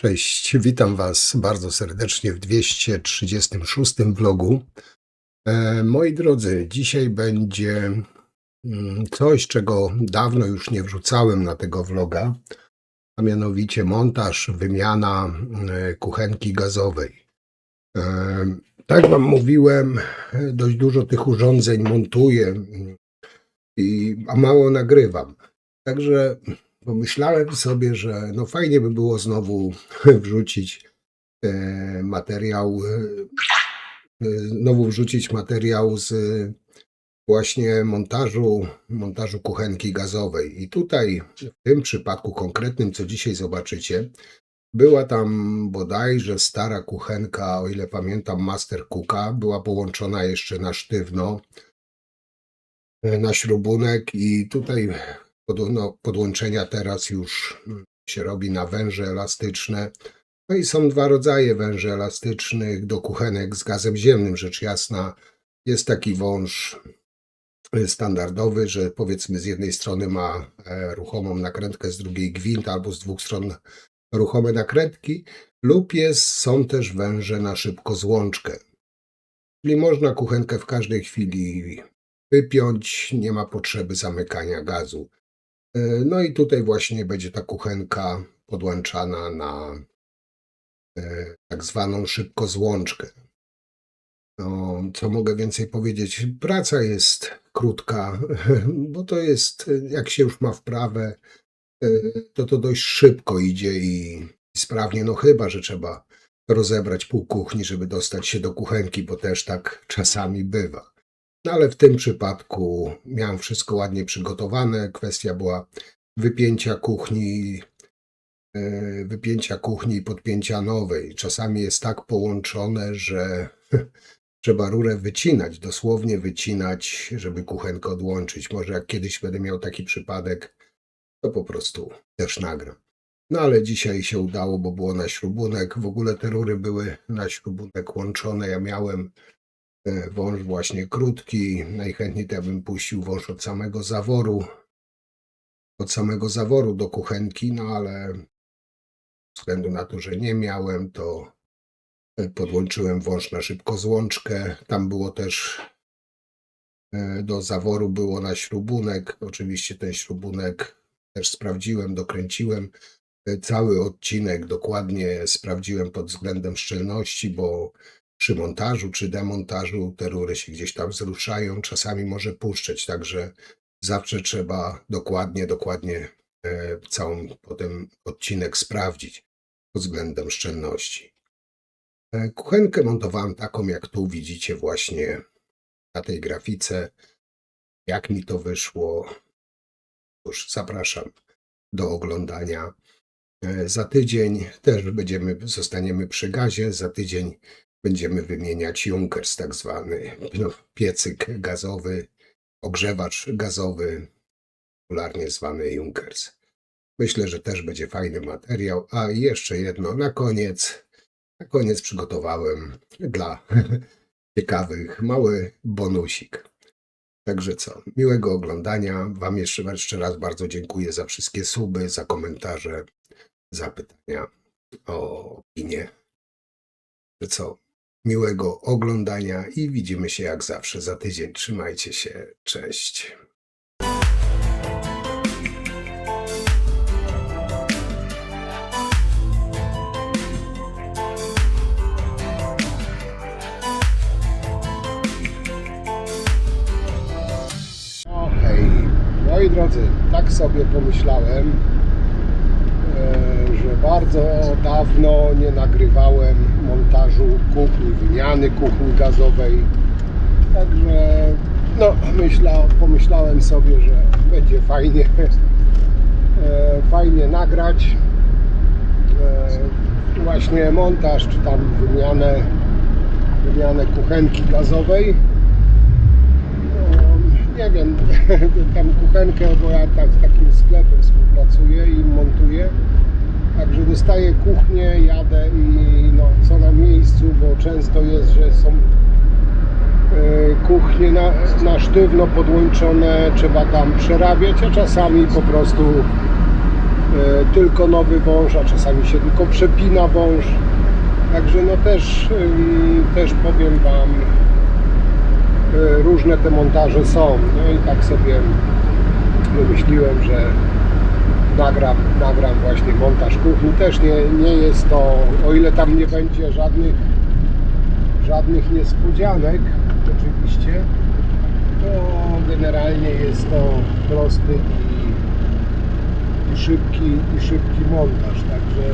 Cześć, witam Was bardzo serdecznie w 236 vlogu. E, moi drodzy, dzisiaj będzie mm, coś, czego dawno już nie wrzucałem na tego vloga, a mianowicie montaż, wymiana e, kuchenki gazowej. E, tak Wam mówiłem, dość dużo tych urządzeń montuję, mm, i, a mało nagrywam. Także pomyślałem sobie, że no fajnie by było znowu wrzucić e, materiał, e, e, znowu wrzucić materiał z właśnie montażu, montażu kuchenki gazowej. I tutaj w tym przypadku konkretnym, co dzisiaj zobaczycie, była tam bodajże stara kuchenka, o ile pamiętam, Master Cooka, była połączona jeszcze na sztywno, na śrubunek i tutaj no, podłączenia teraz już mm, się robi na węże elastyczne. No i są dwa rodzaje węży elastycznych do kuchenek z gazem ziemnym, rzecz jasna. Jest taki wąż standardowy, że powiedzmy z jednej strony ma e, ruchomą nakrętkę, z drugiej gwint, albo z dwóch stron ruchome nakrętki, lub jest, są też węże na szybko złączkę. Czyli można kuchenkę w każdej chwili wypiąć, nie ma potrzeby zamykania gazu. E, No i tutaj właśnie będzie ta kuchenka podłączana na e, tak zwaną szybkozłączkę. No, co mogę więcej powiedzieć? Praca jest krótka, bo to jest, jak się już ma wprawę, e, to to dość szybko idzie i sprawnie, no chyba, że trzeba rozebrać pół kuchni, żeby dostać się do kuchenki, bo też tak czasami bywa. No ale w tym przypadku miałem wszystko ładnie przygotowane. Kwestia była wypięcia kuchni, e, wypięcia kuchni i podpięcia nowej. Czasami jest tak połączone, że trzeba rurę wycinać, dosłownie wycinać, żeby kuchenkę odłączyć. Może jak kiedyś będę miał taki przypadek, to po prostu też nagram. No ale dzisiaj się udało, bo było na śrubunek. W ogóle te rury były na śrubunek łączone. Ja miałem wąż właśnie krótki. Najchętniej to ja bym puścił wąż od samego zaworu, od samego zaworu do kuchenki, no ale ze względu na to, że nie miałem, to e, podłączyłem wąż na szybkozłączkę. Tam było też e, do zaworu było na śrubunek. Oczywiście ten śrubunek też sprawdziłem, dokręciłem. E, Cały odcinek dokładnie sprawdziłem pod względem szczelności, bo przy montażu czy demontażu te rury się gdzieś tam wzruszają, czasami może puszczeć, także zawsze trzeba dokładnie, dokładnie e, całą potem odcinek sprawdzić pod względem szczelności. E, Kuchenkę montowałem taką, jak tu widzicie właśnie na tej grafice. Jak mi to wyszło, już zapraszam do oglądania. E, Za tydzień też będziemy, zostaniemy przy gazie. Za tydzień będziemy wymieniać Junkers, tak zwany no, piecyk gazowy, ogrzewacz gazowy, popularnie zwany Junkers. Myślę, że też będzie fajny materiał. A jeszcze jedno na koniec. Na koniec przygotowałem dla ciekawych mały bonusik. Także co, miłego oglądania. Wam jeszcze, jeszcze raz bardzo dziękuję za wszystkie suby, za komentarze, za pytania o opinię. Co, miłego oglądania i widzimy się jak zawsze za tydzień. Trzymajcie się, cześć. Moi drodzy, tak sobie pomyślałem, e, że bardzo dawno nie nagrywałem montażu kuchni, wymiany kuchni gazowej. Także no, myśla, pomyślałem sobie, że będzie fajnie, e, fajnie nagrać e, właśnie montaż, czy tam wymianę, wymianę kuchenki gazowej. No, nie wiem, tam kuchenkę, bo ja tak z takim sklepem współpracuję i montuję. Także dostaję kuchnię, jadę i no, co na miejscu, bo często jest, że są e, kuchnie na, na sztywno podłączone, trzeba tam przerabiać, a czasami po prostu e, tylko nowy wąż, a czasami się tylko przepina wąż. Także no też, też powiem Wam, e, różne te montaże są. No i tak sobie wymyśliłem, że nagram, nagram właśnie montaż kuchni. Też nie, nie jest to, o ile tam nie będzie żadnych, żadnych niespodzianek, oczywiście, to generalnie jest to prosty i, i szybki i szybki montaż. Także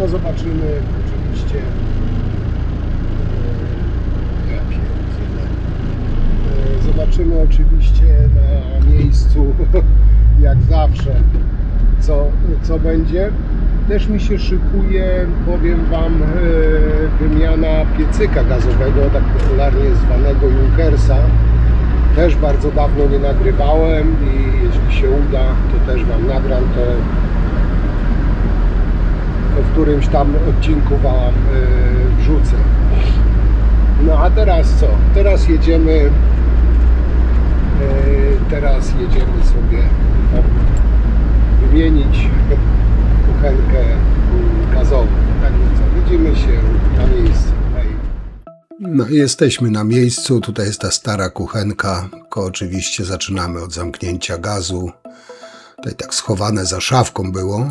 no zobaczymy oczywiście. e. E, Zobaczymy oczywiście na miejscu, jak zawsze, co, co będzie. Też mi się szykuje, powiem Wam, e, wymiana piecyka gazowego, tak popularnie zwanego Junkersa. Też bardzo dawno nie nagrywałem i jeśli się uda, to też Wam nagram to w którymś tam odcinku Wam e, wrzucę. No a teraz co? Teraz jedziemy e, teraz jedziemy sobie o, wymienić kuchenkę gazową. Co? Widzimy się na miejscu. No jesteśmy na miejscu. Tutaj jest ta stara kuchenka. Tylko oczywiście zaczynamy od zamknięcia gazu. Tutaj tak schowane za szafką było.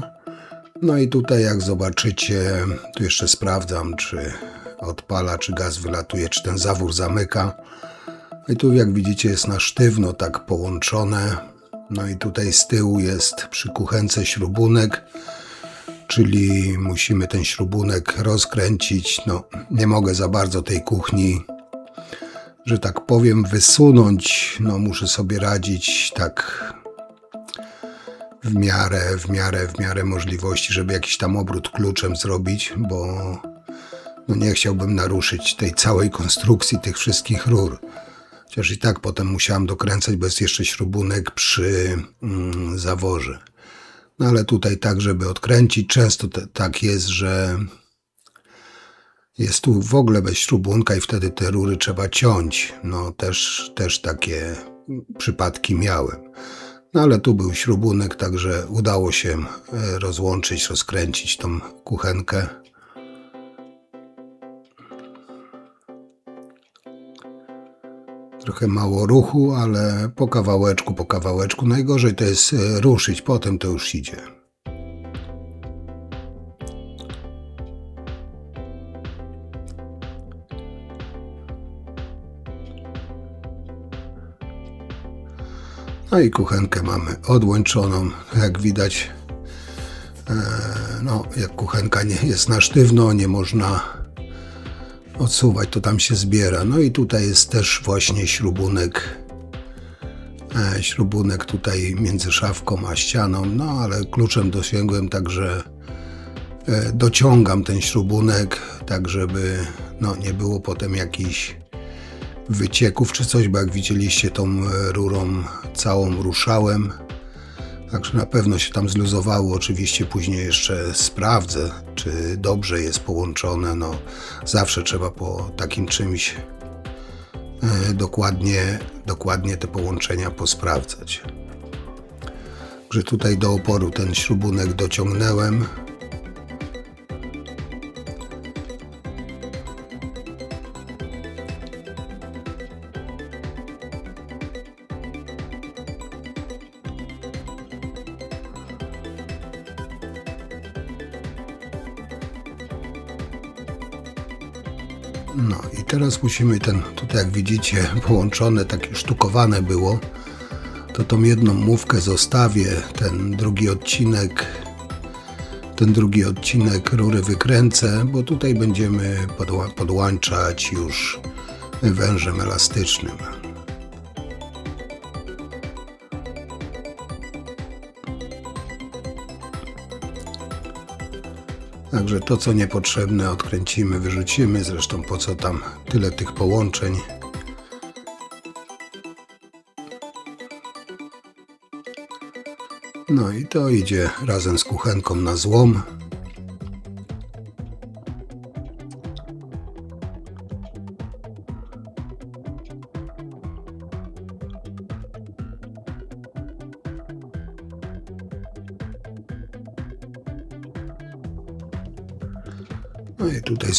No i tutaj jak zobaczycie, tu jeszcze sprawdzam, czy odpala, czy gaz wylatuje, czy ten zawór zamyka. I tu jak widzicie jest na sztywno tak połączone. No i tutaj z tyłu jest przy kuchence śrubunek, czyli musimy ten śrubunek rozkręcić. No nie mogę za bardzo tej kuchni, że tak powiem, wysunąć. No muszę sobie radzić tak w miarę, w miarę, w miarę możliwości, żeby jakiś tam obrót kluczem zrobić, bo no nie chciałbym naruszyć tej całej konstrukcji tych wszystkich rur. Chociaż i tak potem musiałem dokręcać, bo jest jeszcze śrubunek przy mm, zaworze. No ale tutaj tak, żeby odkręcić, często te, tak jest, że jest tu w ogóle bez śrubunka i wtedy te rury trzeba ciąć. No też, też takie przypadki miałem. No ale tu był śrubunek, także udało się e, rozłączyć, rozkręcić tą kuchenkę. Trochę mało ruchu, ale po kawałeczku, po kawałeczku. Najgorzej to jest e, ruszyć, potem to już idzie. No i kuchenkę mamy odłączoną, jak widać. E, no, jak kuchenka nie jest na sztywno, nie można odsuwać, to tam się zbiera. No i tutaj jest też właśnie śrubunek. E, śrubunek tutaj między szafką a ścianą, no ale kluczem dosięgłem, także e, dociągam ten śrubunek, tak żeby no, nie było potem jakichś wycieków czy coś, bo jak widzieliście tą e, rurą całą ruszałem. Także na pewno się tam zluzowało. Oczywiście później jeszcze sprawdzę, czy dobrze jest połączone. No, zawsze trzeba po takim czymś e, dokładnie, dokładnie te połączenia posprawdzać. Także tutaj do oporu ten śrubunek dociągnąłem. No i teraz musimy ten, tutaj jak widzicie, połączone, takie sztukowane było. To tą jedną mówkę zostawię, ten drugi odcinek, ten drugi odcinek rury wykręcę, bo tutaj będziemy podłączać już wężem elastycznym. Także to, co niepotrzebne, odkręcimy, wyrzucimy. Zresztą po co tam tyle tych połączeń. No i to idzie razem z kuchenką na złom.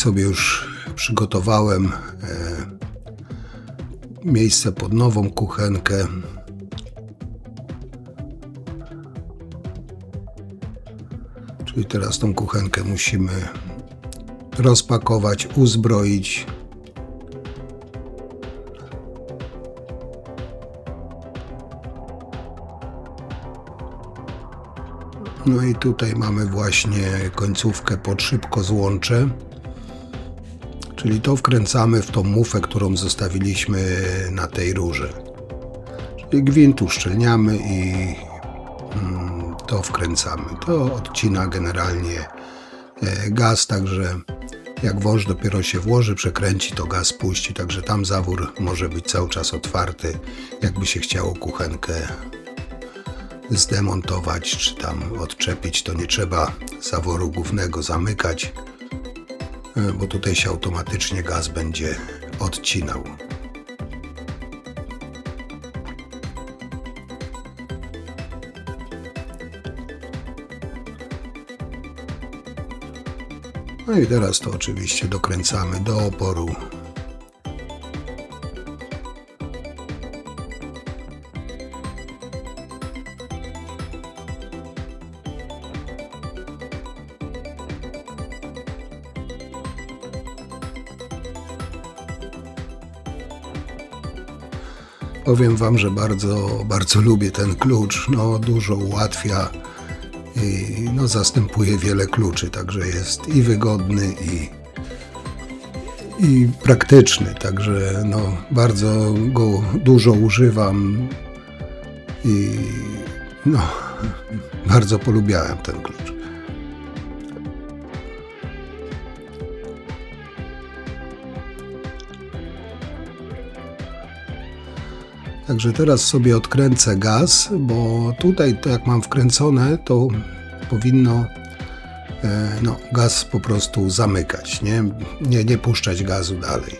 Sobie już przygotowałem e, miejsce pod nową kuchenkę. Czyli teraz tą kuchenkę musimy rozpakować, uzbroić. No i tutaj mamy właśnie końcówkę pod szybko złącze. Czyli to wkręcamy w tą mufę, którą zostawiliśmy na tej rurze. Czyli gwint uszczelniamy i mm, to wkręcamy. To odcina generalnie e, gaz, także jak wąż dopiero się włoży, przekręci, to gaz puści, także tam zawór może być cały czas otwarty, jakby się chciało kuchenkę zdemontować czy tam odczepić, to nie trzeba zaworu głównego zamykać, bo tutaj się automatycznie gaz będzie odcinał. No i teraz to oczywiście dokręcamy do oporu Powiem Wam, że bardzo, bardzo lubię ten klucz. No, dużo ułatwia i no, zastępuje wiele kluczy, także jest i wygodny, i, i praktyczny. Także no, bardzo go dużo używam i no, bardzo polubiałem ten klucz. Także teraz sobie odkręcę gaz, bo tutaj to jak mam wkręcone, to powinno e, no, gaz po prostu zamykać, nie, nie, nie puszczać gazu dalej.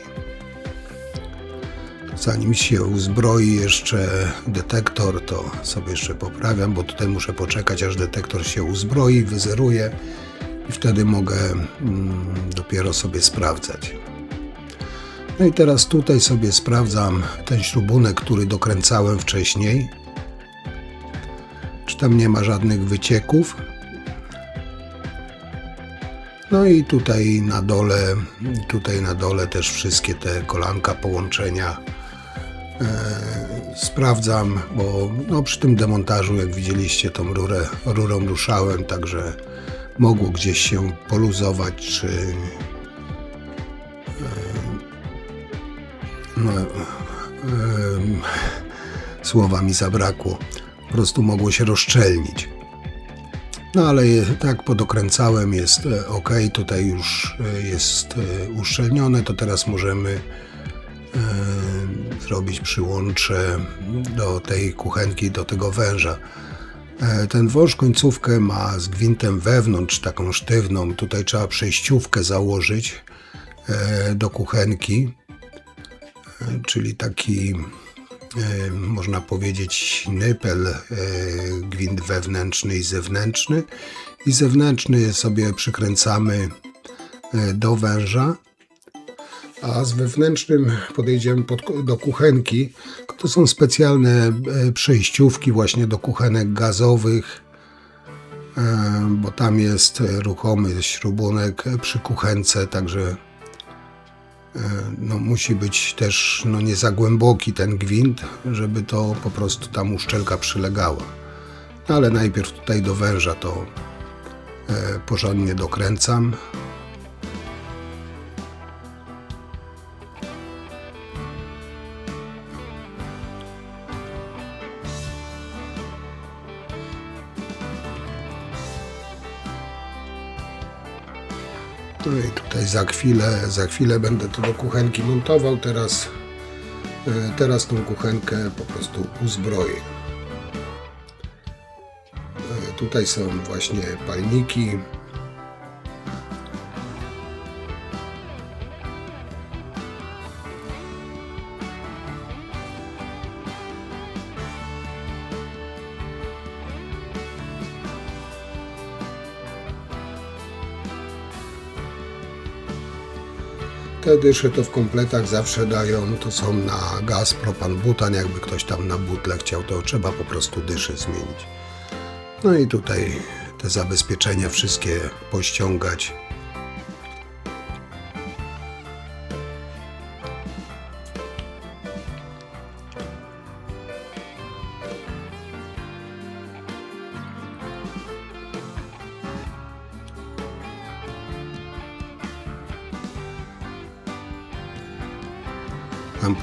Zanim się uzbroi jeszcze detektor, to sobie jeszcze poprawiam, bo tutaj muszę poczekać, aż detektor się uzbroi, wyzeruje i wtedy mogę mm, dopiero sobie sprawdzać. No i teraz tutaj sobie sprawdzam ten śrubunek, który dokręcałem wcześniej. Czy tam nie ma żadnych wycieków. No i tutaj na dole, tutaj na dole też wszystkie te kolanka, połączenia e, sprawdzam, bo no, przy tym demontażu, jak widzieliście, tą rurę, rurą ruszałem, także mogło gdzieś się poluzować, czy no, słowa mi zabrakło. Po prostu mogło się rozszczelnić. No ale tak podokręcałem, jest e, ok, tutaj już e, jest e, uszczelnione, to teraz możemy zrobić przyłącze do tej kuchenki, do tego węża. Ten wąż końcówkę ma z gwintem wewnątrz, taką sztywną. Tutaj trzeba przejściówkę założyć do kuchenki czyli taki e, można powiedzieć nypel, e, gwint wewnętrzny i zewnętrzny. I zewnętrzny sobie przykręcamy e, do węża, a z wewnętrznym podejdziemy pod, do kuchenki. To są specjalne przejściówki właśnie do kuchenek gazowych, bo tam jest ruchomy śrubunek przy kuchence, także no, musi być też no, nie za głęboki ten gwint, żeby to po prostu tam uszczelka przylegała. No, ale najpierw tutaj do węża to e, porządnie dokręcam. I tutaj za chwilę, za chwilę będę to do kuchenki montował. Teraz, e, teraz tą kuchenkę po prostu uzbroję. E, tutaj są właśnie palniki. Te to w kompletach zawsze dają, to są na gaz, propan, butan. Jakby ktoś tam na butle chciał, to trzeba po prostu dysze zmienić. No i tutaj te zabezpieczenia wszystkie pościągać.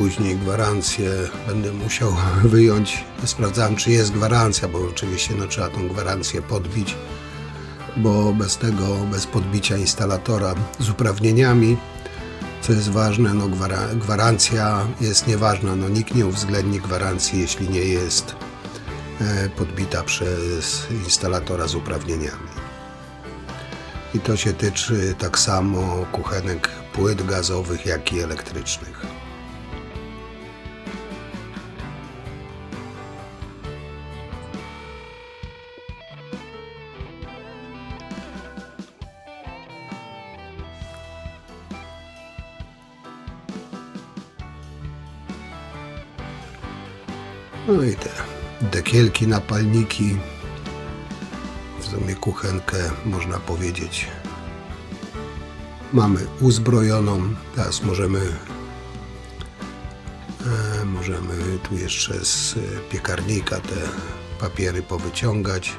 Później gwarancję będę musiał wyjąć. Sprawdzałem, czy jest gwarancja, bo oczywiście no, trzeba tą gwarancję podbić, bo bez tego, bez podbicia instalatora z uprawnieniami, co jest ważne, no, gwara- gwarancja jest nieważna. No, nikt nie uwzględni gwarancji, jeśli nie jest e, podbita przez instalatora z uprawnieniami. I to się tyczy tak samo kuchenek płyt gazowych, jak i elektrycznych. No i te dekielki, napalniki. W sumie kuchenkę można powiedzieć. Mamy uzbrojoną. Teraz możemy e, możemy tu jeszcze z piekarnika te papiery powyciągać.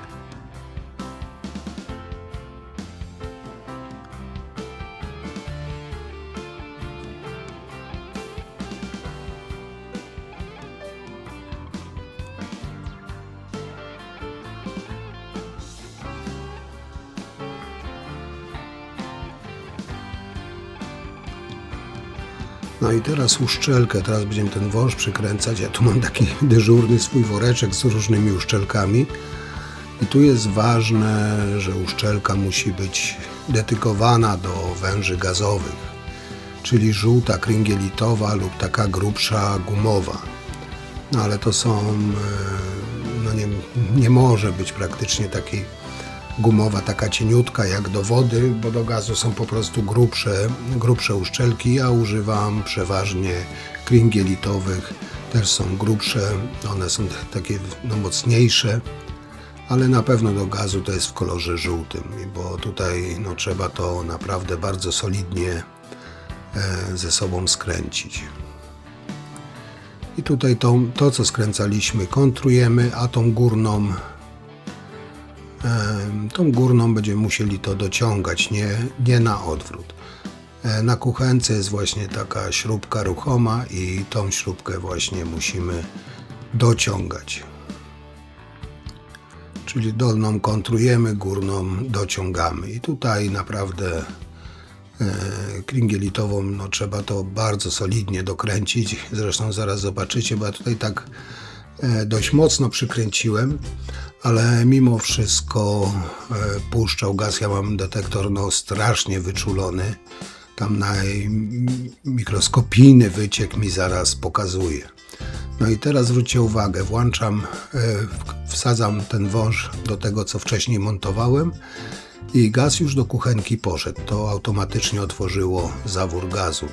No i teraz uszczelkę, teraz będziemy ten wąż przykręcać. Ja tu mam taki dyżurny swój woreczek z różnymi uszczelkami. I tu jest ważne, że uszczelka musi być dedykowana do węży gazowych, czyli żółta kringielitowa lub taka grubsza gumowa. No ale to są, e, no nie, nie może być praktycznie takiej gumowa, taka cieniutka jak do wody, bo do gazu są po prostu grubsze, grubsze uszczelki. Ja używam przeważnie kringielitowych, też są grubsze, one są takie no, mocniejsze, ale na pewno do gazu to jest w kolorze żółtym, bo tutaj no, trzeba to naprawdę bardzo solidnie e, ze sobą skręcić. I tutaj to, to, co skręcaliśmy, kontrujemy, a tą górną Tą górną będziemy musieli to dociągać, nie, nie na odwrót. E, Na kuchence jest właśnie taka śrubka ruchoma i tą śrubkę właśnie musimy dociągać. Czyli dolną kontrujemy, górną dociągamy. I tutaj naprawdę e, kringielitową no, trzeba to bardzo solidnie dokręcić. Zresztą zaraz zobaczycie, bo ja tutaj tak e, dość mocno przykręciłem, ale mimo wszystko e, puszczał gaz. Ja mam detektor no, strasznie wyczulony. Tam najmikroskopijny wyciek mi zaraz pokazuje. No i teraz zwróćcie uwagę, włączam, e, wsadzam ten wąż do tego, co wcześniej montowałem i gaz już do kuchenki poszedł. To automatycznie otworzyło zawór gazu.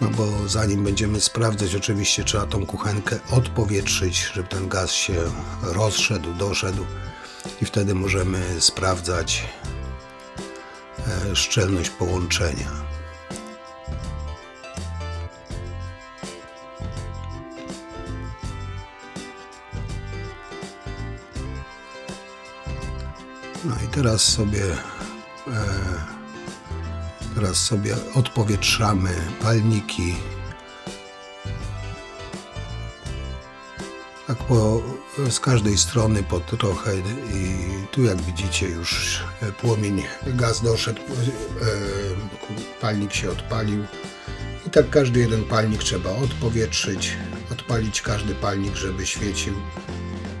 No bo zanim będziemy sprawdzać, oczywiście trzeba tą kuchenkę odpowietrzyć, żeby ten gaz się rozszedł, doszedł i wtedy możemy sprawdzać e, szczelność połączenia. No i teraz sobie e, teraz sobie odpowietrzamy palniki. Tak po, z każdej strony po trochę i tu jak widzicie już płomień, gaz doszedł, e, palnik się odpalił. I tak każdy jeden palnik trzeba odpowietrzyć, odpalić każdy palnik, żeby świecił.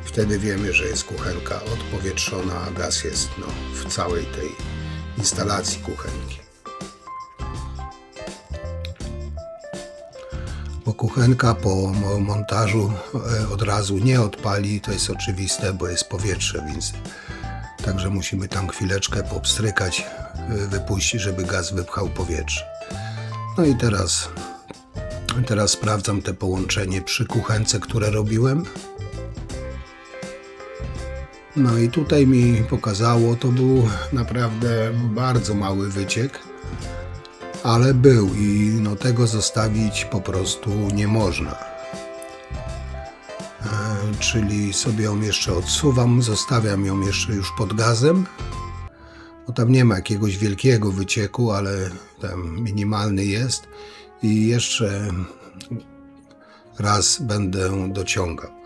Wtedy wiemy, że jest kuchenka odpowietrzona, a gaz jest no, w całej tej instalacji kuchenki. Bo kuchenka po mo- montażu e, od razu nie odpali, to jest oczywiste, bo jest powietrze, więc także musimy tam chwileczkę popstrykać, e, wypuścić, żeby gaz wypchał powietrze. No i teraz, teraz sprawdzam te połączenie przy kuchence, które robiłem. No i tutaj mi pokazało, to był naprawdę bardzo mały wyciek, ale był i no tego zostawić po prostu nie można. E, czyli sobie ją jeszcze odsuwam, zostawiam ją jeszcze już pod gazem, bo tam nie ma jakiegoś wielkiego wycieku, ale tam minimalny jest i jeszcze raz będę dociągał.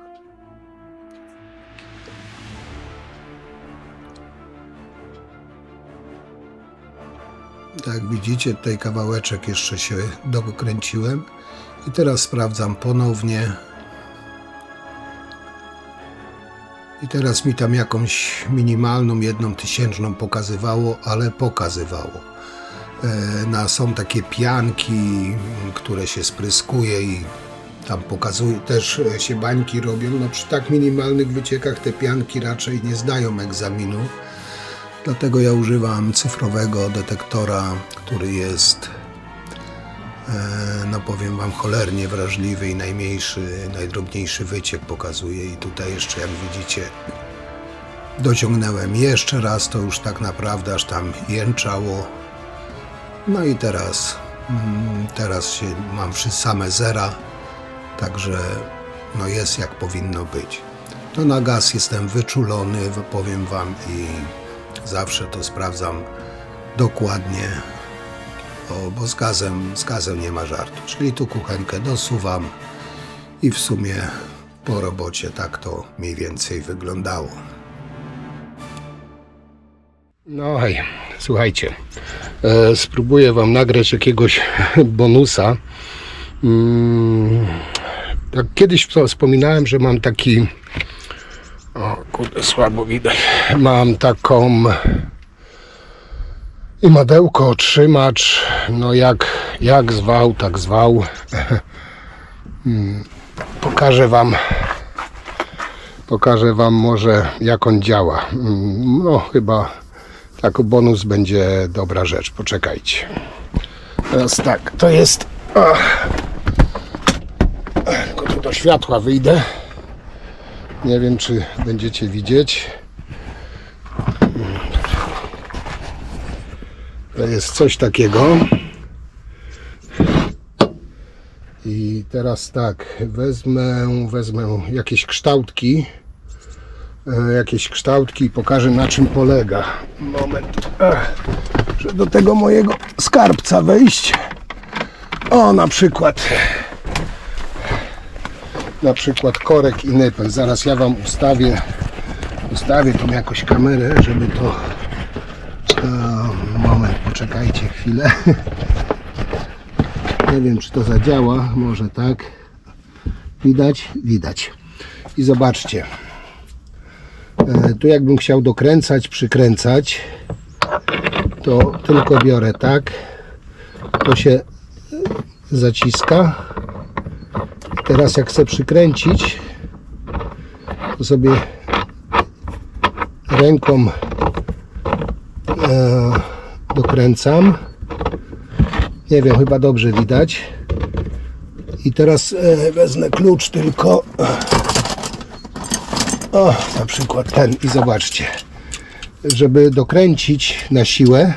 Tak widzicie, tutaj kawałeczek jeszcze się dokręciłem i teraz sprawdzam ponownie. I teraz mi tam jakąś minimalną, jedną tysięczną pokazywało, ale pokazywało. E, Na, są takie pianki, które się spryskuje i tam pokazuje, też się bańki robią. No przy tak minimalnych wyciekach te pianki raczej nie zdają egzaminu. Dlatego ja używam cyfrowego detektora, który jest, e, no powiem Wam, cholernie wrażliwy i najmniejszy, najdrobniejszy wyciek pokazuje. I tutaj jeszcze, jak widzicie, dociągnąłem jeszcze raz, to już tak naprawdę aż tam jęczało. No i teraz, mm, teraz się mam same zera, także no jest jak powinno być. To na gaz jestem wyczulony, powiem Wam i zawsze to sprawdzam dokładnie, bo, bo z, gazem, z gazem nie ma żartu. Czyli tu kuchenkę dosuwam i w sumie po robocie tak to mniej więcej wyglądało. No hej, słuchajcie, e, spróbuję Wam nagrać jakiegoś bonusa. Mm, tak kiedyś wspominałem, że mam taki o kurde, słabo widać. Mam taką i madełko, trzymacz, no jak, jak zwał, tak zwał. Mm, Pokażę wam, pokażę wam może jak on działa. Mm, No chyba jako bonus będzie dobra rzecz, poczekajcie. Teraz tak, to jest, ach, tylko tu do światła wyjdę. Nie wiem, czy będziecie widzieć. To jest coś takiego. I teraz tak, wezmę, wezmę jakieś kształtki. E, Jakieś kształtki i pokażę na czym polega. Moment, że do tego mojego skarbca wejść. O, na przykład na przykład korek i nypel. Zaraz ja Wam ustawię, ustawię tą jakoś kamerę, żeby to... E, moment, poczekajcie chwilę. Nie wiem, czy to zadziała. Może tak. Widać? Widać. I zobaczcie. E, tu jakbym chciał dokręcać, przykręcać, to tylko biorę tak. To się zaciska. Teraz jak chcę przykręcić, to sobie ręką e, dokręcam. Nie wiem, chyba dobrze widać. I teraz e, wezmę klucz tylko. O, na przykład ten i zobaczcie. Żeby dokręcić na siłę,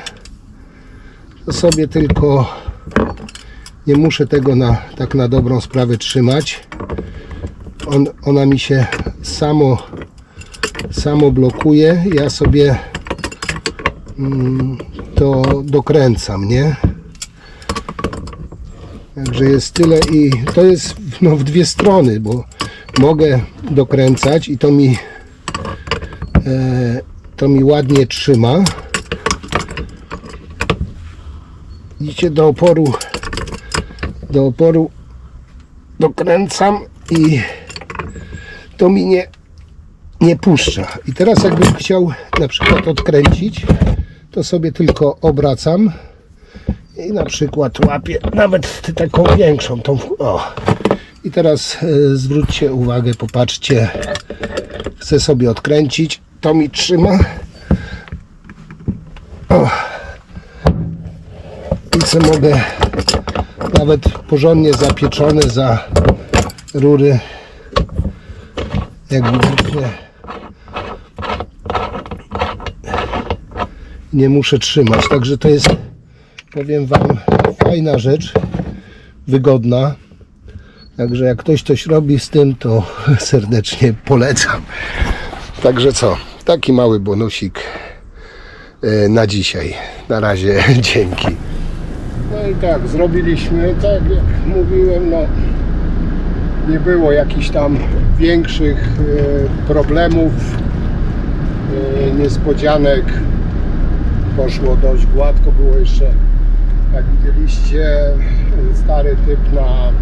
to sobie tylko nie muszę tego na, tak na dobrą sprawę trzymać. On, ona mi się samo, samo blokuje. Ja sobie mm, to dokręcam, nie? Także jest tyle i to jest no, w dwie strony, bo mogę dokręcać i to mi e, to mi ładnie trzyma. Widzicie do oporu do oporu dokręcam i to mi nie, nie puszcza. I teraz jakbym chciał na przykład odkręcić, to sobie tylko obracam i na przykład łapię nawet taką większą. Tą, o. I teraz e, zwróćcie uwagę, popatrzcie, chcę sobie odkręcić, to mi trzyma. O. I co mogę Nawet porządnie zapieczone za rury. Jak widzicie. Nie muszę trzymać. Także to jest, powiem Wam, fajna rzecz. Wygodna. Także jak ktoś coś robi z tym, to serdecznie polecam. Także co, taki mały bonusik e, na dzisiaj. Na razie dzięki. No i tak, zrobiliśmy, tak jak mówiłem, no nie było jakichś tam większych e, problemów, e, niespodzianek. Poszło dość gładko, było jeszcze, jak widzieliście, stary typ na e,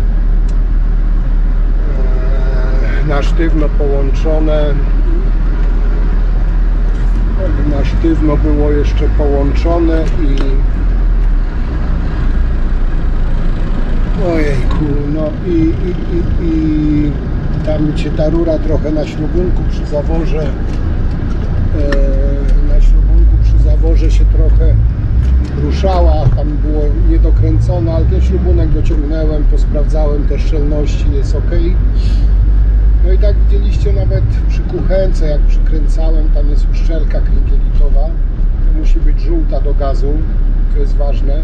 na sztywno połączone. Na sztywno było jeszcze połączone i ojejku, no i, i, i, i tam się ta rura trochę na śrubunku przy zaworze e, na śrubunku przy zaworze się trochę ruszała, tam było niedokręcone, ale ten śrubunek dociągnąłem, posprawdzałem te szczelności, jest ok. No i tak widzieliście nawet przy kuchence, jak przykręcałem, tam jest uszczelka kręgielitowa. To musi być żółta do gazu, to jest ważne.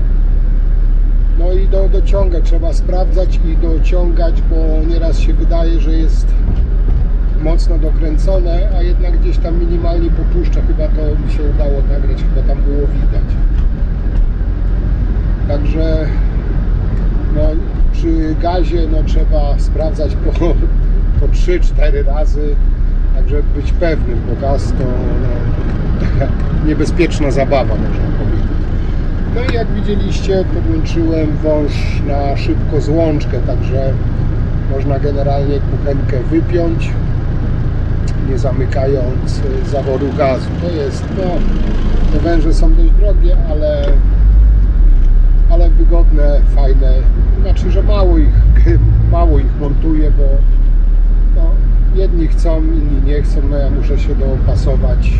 No i do, dociągać, trzeba sprawdzać i dociągać, bo nieraz się wydaje, że jest mocno dokręcone, a jednak gdzieś tam minimalnie popuszcza. Chyba to mi się udało nagrać, chyba tam było widać. Także no, przy gazie no, trzeba sprawdzać po, po 3-4 razy, tak żeby być pewnym, bo gaz to no, niebezpieczna zabawa można powiedzieć. No i jak widzieliście podłączyłem wąż na szybko złączkę, także można generalnie kuchenkę wypiąć nie zamykając y, zaworu gazu. To jest, no, te węże są dość drogie, ale, ale wygodne, fajne. Znaczy, że mało ich, mało ich montuję, bo no, jedni chcą, inni nie chcą. No ja muszę się dopasować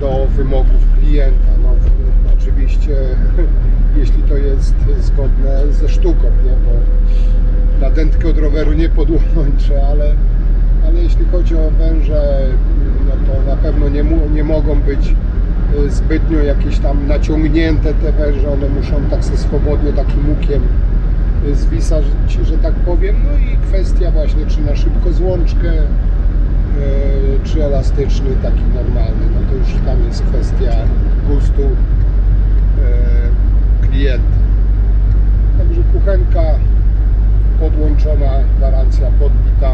do wymogów klienta. Oczywiście, jeśli to jest zgodne ze sztuką, nie? bo na dętkę od roweru nie podłączę, ale ale jeśli chodzi o węże, no to na pewno nie, nie mogą być y, zbytnio jakieś tam naciągnięte te węże, one muszą tak sobie swobodnie takim łukiem y, zwisać, że tak powiem. No i kwestia właśnie, czy na szybko złączkę, y, czy elastyczny, taki normalny. No to już tam jest kwestia gustu klienta. Także kuchenka podłączona, gwarancja podbita.